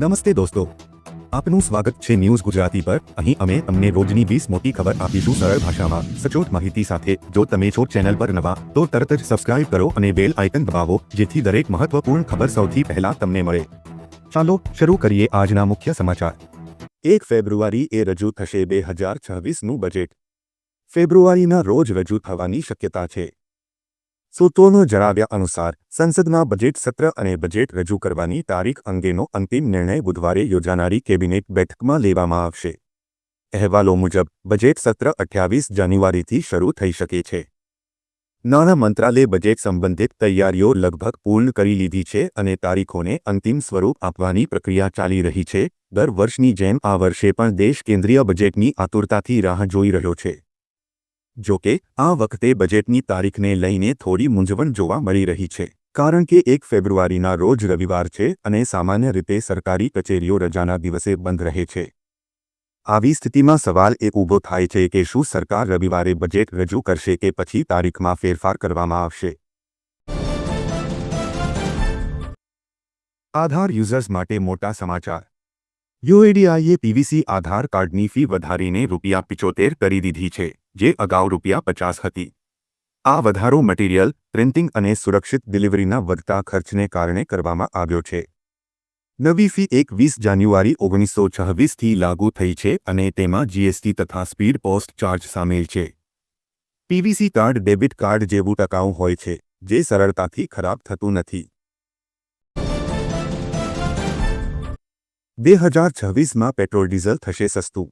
નમસ્તે દોસ્તો. આપનું સ્વાગત છે ન્યૂઝ ગુજરાતી પર. અહીં અમે તમને રોજની વીસ મોટી ખબર આપીશું સરળ ભાષામાં. સચોટ માહિતી સાથે જો તમે છો ચેનલ પર નવા, તો તરત જ સબસ્ક્રાઇબ કરો અને બેલ આઇકન દબાવો, જેથી દરેક મહત્વપૂર્ણ ખબર સૌથી પહેલા તમને મળે. ચાલો શરૂ કરીએ આજના મુખ્ય સમાચાર. એક ફેબ્રુઆરી એ રજૂ થશે બે હજાર છવ્વીસનું બજેટ ફેબ્રુઆરીના રોજ રજૂ થવાની શક્યતા છે. સૂત્રોનો જણાવ્યા અનુસાર, સંસદમાં બજેટ સત્ર અને બજેટ રજૂ કરવાની તારીખ અંગેનો અંતિમ નિર્ણય બુધવારે યોજાનારી કેબિનેટ બેઠકમાં લેવામાં આવશે. અહેવાલો મુજબ, બજેટ સત્ર અઠ્યાવીસ જાન્યુઆરીથી શરૂ થઈ શકે છે. નાણાં મંત્રાલયે બજેટ સંબંધિત તૈયારીઓ લગભગ પૂર્ણ કરી લીધી છે અને તારીખોને અંતિમ સ્વરૂપ આપવાની પ્રક્રિયા ચાલી રહી છે. દર વર્ષની જેમ આ વર્ષે પણ દેશ કેન્દ્રીય બજેટની આતુરતાથી રાહ જોઈ રહ્યો છે. જો કે આ વખતે બજેટની તારીખને લઈને થોડી મૂંઝવણ જોવા મળી રહી છે. કારણ કે એક ફેબ્રુઆરીના રોજ રવિવાર છે અને સામાન્ય રીતે સરકારી કચેરીઓ રજાના દિવસે બંધ રહે છે. આવી સ્થિતિમાં સવાલ એ ઊભો થાય છે કે શું સરકાર રવિવારે બજેટ રજૂ કરશે કે પછી તારીખમાં ફેરફાર કરવામાં આવશે. આધાર યુઝર્સ માટે મોટા સમાચાર. યુએડીઆઈએ પીવીસી આધાર કાર્ડની ફી વધારીને રૂપિયા પિચોતેર કરી દીધી છે. જે અગાઉ રૂપિયા પચાસ હતી. આ વધારો મટીરીયલ, પ્રિન્ટિંગ અને સુરક્ષિત ડિલિવરીના વધતા ખર્ચને કારણે કરવામાં આવ્યો છે. નવી ફી એકવીસ જાન્યુઆરી ઓગણીસો છવ્વીસથી લાગુ થઈ છે અને તેમાં જીએસટી તથા સ્પીડ પોસ્ટ ચાર્જ સામેલ છે. પીવીસી કાર્ડ, ડેબિટ કાર્ડ જેવું ટકાઉ હોય છે, જે સરળતાથી ખરાબ થતું નથી. બે હજાર છવ્વીસમાં પેટ્રોલ ડીઝલ થશે સસ્તું.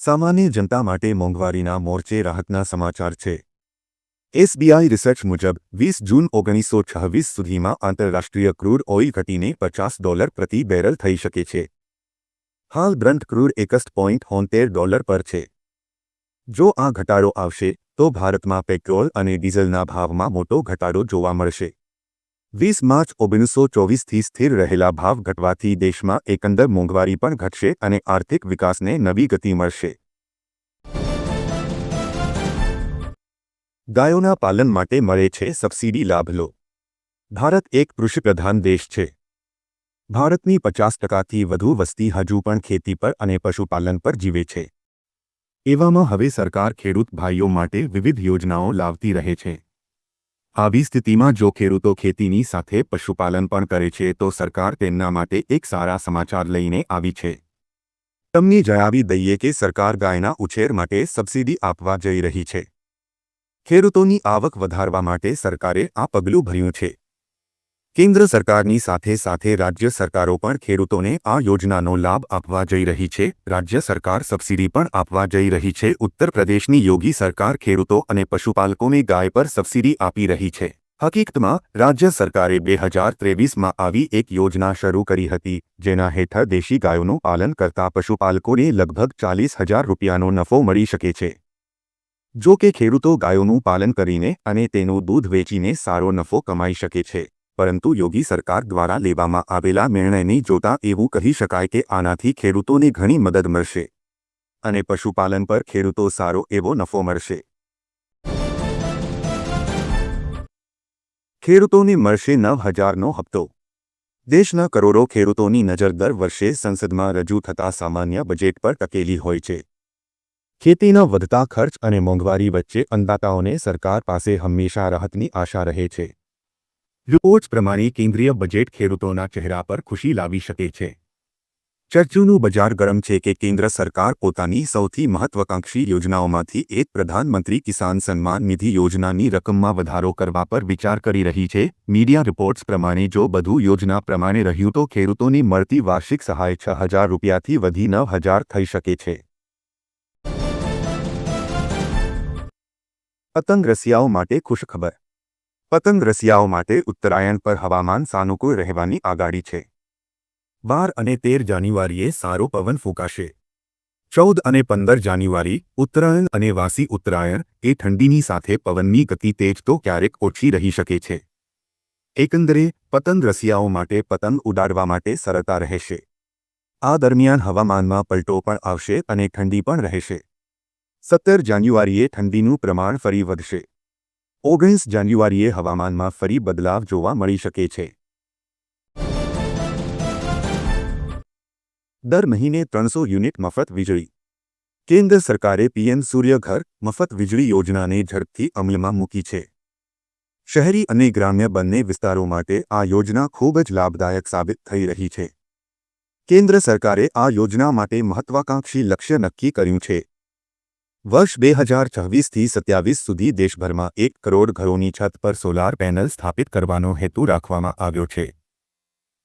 સામાન્ય જનતા માટે મોંઘવારીના મોરચે રાહતના સમાચાર છે. એસબીઆઈ રિસર્ચ મુજબ, વીસ જૂન ઓગણીસો છવ્વીસ સુધીમાં આંતરરાષ્ટ્રીય ક્રૂડ ઓઇલ ઘટીને પચાસ ડોલર પ્રતિ બેરલ થઈ શકે છે. હાલ બ્રન્ટ ક્રૂડ એકસઠ પોઈન્ટ હોંતેર ડોલર પર છે. જો આ ઘટાડો આવશે, તો ભારતમાં પેટ્રોલ અને ડીઝલના ભાવમાં મોટો ઘટાડો જોવા મળશે. વીસ માર્ચ ઓગણીસો ચોવીસથી સ્થિર રહેલા ભાવ ઘટવાથી દેશમાં એકંદર મોંઘવારી પણ ઘટશે અને આર્થિક વિકાસને નવી ગતિ મળશે. ગાયોના પાલન માટે મળે છે સબસિડી લાભ લો ભારત એક કૃષિપ્રધાન દેશ છે. ભારતની પચાસ ટકાથી વધુ વસ્તી હજુ પણ ખેતી પર અને પશુપાલન પર જીવે છે. એવામાં હવે સરકાર ખેડૂત ભાઈઓ માટે વિવિધ યોજનાઓ લાવતી રહે છે. આવી સ્થિતિમાં જો ખેડૂતો ખેતીની સાથે પશુપાલન પણ કરે છે, તો સરકાર તેમના માટે એક સારા સમાચાર લઈને આવી છે. તમને જણાવી દઈએ કે સરકાર ગાયના ઉછેર માટે સબસિડી આપવા જઈ રહી છે. ખેડૂતોની આવક વધારવા માટે સરકારે આ પગલું ભર્યું છે. કેન્દ્ર સરકારની સાથે સાથે રાજ્ય સરકારો પણ ખેડૂતોને આ યોજનાનો લાભ આપવા જઈ રહી છે. રાજ્ય સરકાર સબસિડી પણ આપવા જઈ રહી છે. ઉત્તર પ્રદેશની યોગી સરકાર ખેડૂતો અને પશુપાલકોને ગાય પર સબસિડી આપી રહી છે. હકીકતમાં, રાજ્ય સરકારે બે હજાર ત્રેવીસમાં આવી એક યોજના શરૂ કરી હતી, જેના હેઠળ દેશી ગાયોનું પાલન કરતા પશુપાલકોને લગભગ ચાલીસ હજાર રૂપિયાનો નફો મળી શકે છે. જો કે ખેડૂતો ગાયોનું પાલન કરીને અને તેનું દૂધ વેચીને સારો નફો કમાઈ શકે છે. પરંતુ યોગી સરકાર દ્વારા લેવામાં આવેલા નિર્ણયને જોતા એવું કહી શકાય કે આનાથી ખેડૂતોને ઘણી મદદ મળશે. અને પશુપાલન પર ખેડૂતો સારો એવો નફો મળશે. ખેડૂતોને મળશે નવ હજારનો હપ્તો. દેશના કરોડો ખેડૂતોની નજર દર વર્ષે સંસદમાં રજૂ થતા સામાન્ય બજેટ પર ટકેલી હોય છે. ખેતીના વધતા ખર્ચ અને મોંઘવારી વચ્ચે અંદાતાઓને સરકાર પાસે હંમેશા રાહતની આશા રહે છે. રિપોર્ટ્સ પ્રમાણે કેન્દ્રીય બજેટ ખેડૂતોના ચહેરા પર ખુશી લાવી શકે છે. ચર્ચુનું બજાર ગરમ છે કે કેન્દ્ર સરકાર પોતાની સૌથી મહત્વાકાંક્ષી યોજનાઓમાંથી એક પ્રધાનમંત્રી કિસાન સન્માન નિધિ યોજનાની રકમમાં વધારો કરવા પર વિચાર કરી રહી છે. મીડિયા રિપોર્ટ્સ પ્રમાણે જો બધું યોજના પ્રમાણે રહ્યું તો ખેડૂતોની મળતી વાર્ષિક સહાય છ હજાર રૂપિયાથી વધી નવ હજાર થઈ શકે છે. પતંગ રસિયાઓ માટે ખુશખબર પતંગ રસિયાઓ માટે ઉત્તરાયણ પર હવામાન સાનુકૂળ રહેવાની આગાડી છે. બાર અને તેર જાન્યુઆરીએ સારો પવન ફૂંકાશે. ચૌદ અને પંદર જાન્યુઆરી, ઉત્તરાયણ અને વાસી ઉત્તરાયણ એ ઠંડીની સાથે પવનની ગતિ તેજ તો ક્યારેક ઓછી રહી શકે છે. એકંદરે, પતંગ રસિયાઓ માટે પતંગ ઉડાડવા માટે સરળતા રહેશે. આ દરમિયાન હવામાનમાં પલટો પણ આવશે અને ઠંડી પણ રહેશે. સત્તર જાન્યુઆરીએ ઠંડીનું પ્રમાણ ફરી વધશે. ઓગણીસ જાન્યુઆરીએ હવામાનમાં ફરી બદલાવ જોવા મળી શકે છે. દર મહિને ત્રણસો યુનિટ મફત વીજળી. કેન્દ્ર સરકારે પીએમ સૂર્યઘર મફત વીજળી યોજનાને ઝડપથી અમલમાં મૂકી છે. શહેરી અને ગ્રામ્ય બંને વિસ્તારો માટે આ યોજના ખૂબ જ લાભદાયક સાબિત થઈ રહી છે. કેન્દ્ર સરકારે આ યોજના માટે મહત્વાકાંક્ષી લક્ષ્ય નક્કી કર્યું છે. વર્ષ બે હજાર છવ્વીસથી સત્યાવીસ સુધી દેશભરમાં એક કરોડ ઘરોની છત પર સોલાર પેનલ સ્થાપિત કરવાનો હેતુ રાખવામાં આવ્યો છે.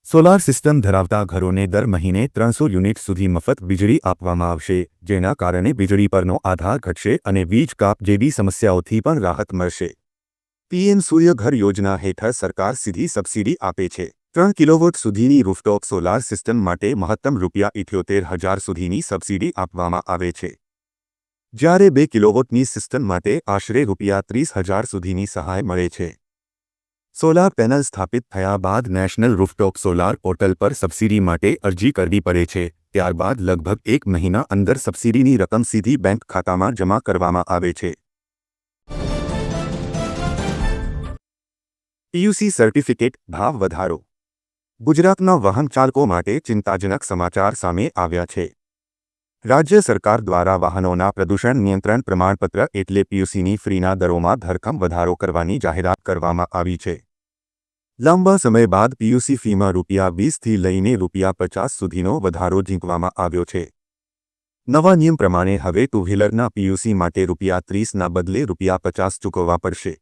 સોલાર સિસ્ટમ ધરાવતા ઘરોને દર મહિને ત્રણસો યુનિટ સુધી મફત વીજળી આપવામાં આવશે, જેના કારણે વીજળી પરનો આધાર ઘટશે અને વીજ કાપ જેવી સમસ્યાઓથી પણ રાહત મળશે. પીએમ સૂર્યઘર યોજના હેઠળ સરકાર સીધી સબસિડી આપે છે. ત્રણ કિલોવોટ સુધીની રૂફટોપ સોલાર સિસ્ટમ માટે મહત્તમ રૂપિયા ઇઠ્યોતેર હજાર સુધીની સબસિડી આપવામાં આવે છે. જ્યારે બે કિલોવોટની સિસ્ટમ માટે આશરે રૂપિયા ત્રીસ હજાર સુધીની સહાય મળે છે. સોલાર પેનલ સ્થાપિત થયા બાદ નેશનલ રૂફટોપ સોલાર પોર્ટલ પર સબસિડી માટે અરજી કરવી પડે છે. ત્યારબાદ લગભગ એક મહિના અંદર સબસિડીની રકમ સીધી બેંક ખાતામાં જમા કરવામાં આવે છે. પીયુસી સર્ટિફિકેટ ભાવ વધારો. ગુજરાતના વાહન ચાલકો માટે ચિંતાજનક સમાચાર સામે આવ્યા છે. રાજ્ય સરકાર દ્વારા વાહનોના પ્રદૂષણ નિયંત્રણ પ્રમાણપત્ર એટલે પીયુસીની ફ્રીના દરોમાં ધરખમ વધારો કરવાની જાહેરાત કરવામાં આવી છે. લાંબા સમય બાદ પીયુસી ફીમાં રૂપિયા વીસથી લઈને રૂપિયા પચાસ સુધીનો વધારો ઝીંકવામાં આવ્યો છે. નવા નિયમ પ્રમાણે હવે ટુ વ્હીલરના પીયુસી માટે રૂપિયા ત્રીસના બદલે રૂપિયા પચાસ ચૂકવવા પડશે.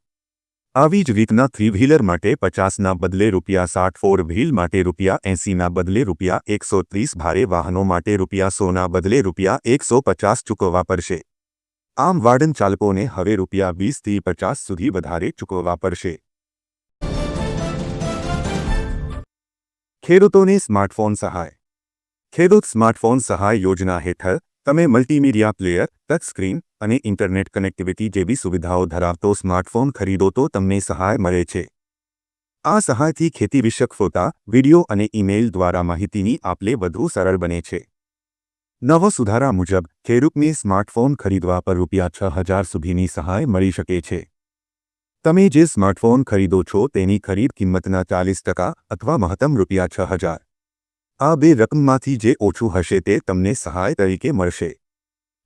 આવી જ રીતના થ્રી વ્હીલર માટે પચાસના બદલે રૂપિયા સાઠ ફોર વ્હીલ માટે રૂપિયા એંસીના બદલે રૂપિયા એકસો ત્રીસ, ભારે વાહનો માટે રૂપિયા સોના બદલે રૂપિયા એકસો પચાસ ચૂકવવા પડશે. આમ વાડન ચાલકોને હવે રૂપિયા વીસથી પચાસ સુધી વધારે ચૂકવવા પડશે. ખેડૂતોને સ્માર્ટફોન સહાય. ખેડૂત સ્માર્ટફોન સહાય યોજના હેઠળ તમે મલ્ટીમીડિયા પ્લેયર ટચ સ્ક્રીન અને ઇન્ટરનેટ કનેક્ટિવિટી જેવી સુવિધાઓ ધરાવતો સ્માર્ટફોન ખરીદો તો તમને સહાય મળે છે. આ સહાયથી ખેતી વિષયક ફોટા, વિડિયો અને ઈમેઇલ દ્વારા માહિતીની આપલે વધુ સરળ બને છે. નવો સુધારા મુજબ, ખેડૂતને સ્માર્ટફોન ખરીદવા પર રૂપિયા છ હજાર સુધીની સહાય મળી શકે છે. તમે જે સ્માર્ટફોન ખરીદો છો તેની ખરીદ કિંમતના ચાલીસ ટકા અથવા મહત્તમ રૂપિયા છ હજાર. આ બે રકમમાંથી જે ઓછું હશે તે તમને સહાય તરીકે મળશે.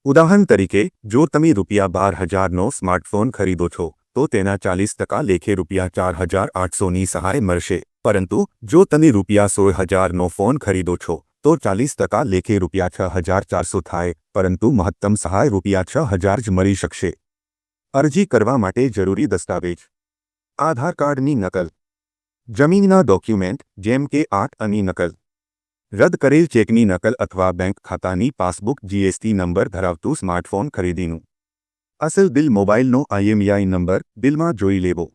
ઉદાહરણ તરીકે, જો તમે રૂપિયા બાર હજારનો સ્માર્ટફોન ખરીદો છો, તો તેના ચાલીસ ટકા લેખે રૂપિયા ચાર હજાર આઠસોની સહાય મળશે. પરંતુ, જો તમે રૂપિયા સોળ હજારનો ફોન ખરીદો છો, તો ચાલીસ ટકા લેખે રૂપિયા છ હજાર ચારસો થાય, પરંતુ મહત્તમ સહાય રૂપિયા છ હજાર જ મળી શકશે. અરજી કરવા માટે જરૂરી દસ્તાવેજ. આધાર કાર્ડની નકલ. જમીનના ડોક્યુમેન્ટ, જેમ કે આઠ અની નકલ. રદ કરેલ ચેકની નકલ અથવા બેંક ખાતાની પાસબુક જીએસટી નંબર ધરાવતું સ્માર્ટફોન ખરીદીનું. અસલ બિલ મોબાઈલનો આઈએમઈઆઈ નંબર બિલમાં જોઈ લેવો.